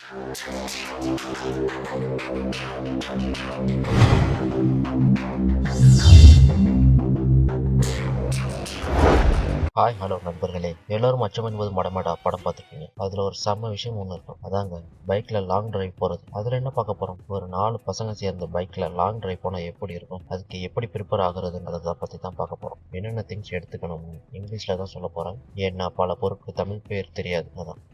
Hi hello நண்பர்களே. எல்லோரும் அச்சம் என்பது மடமடா படம் பார்த்துருப்பீங்க அதில் ஒரு செம்ம விஷயம் ஒன்று இருக்கும். அதாங்க பைக்கில் லாங் டிரைவ் போகிறது அதில் என்ன பார்க்க போகிறோம் ஒரு நாலு பசங்க சேர்ந்த பைக்கில் லாங் டிரைவ் போனால் எப்படி இருக்கும்? அதுக்கு எப்படி ப்ரிப்பேர் ஆகுறதுங்கிறத பற்றி தான் பார்க்க போகிறோம் என்னென்ன திங்ஸ் எடுத்துக்கணும் இங்கிலீஷில் தான் சொல்ல போகிறேன் ஏன்னா பல பொருட்கள் தமிழ் பேர் தெரியாது. அதான்.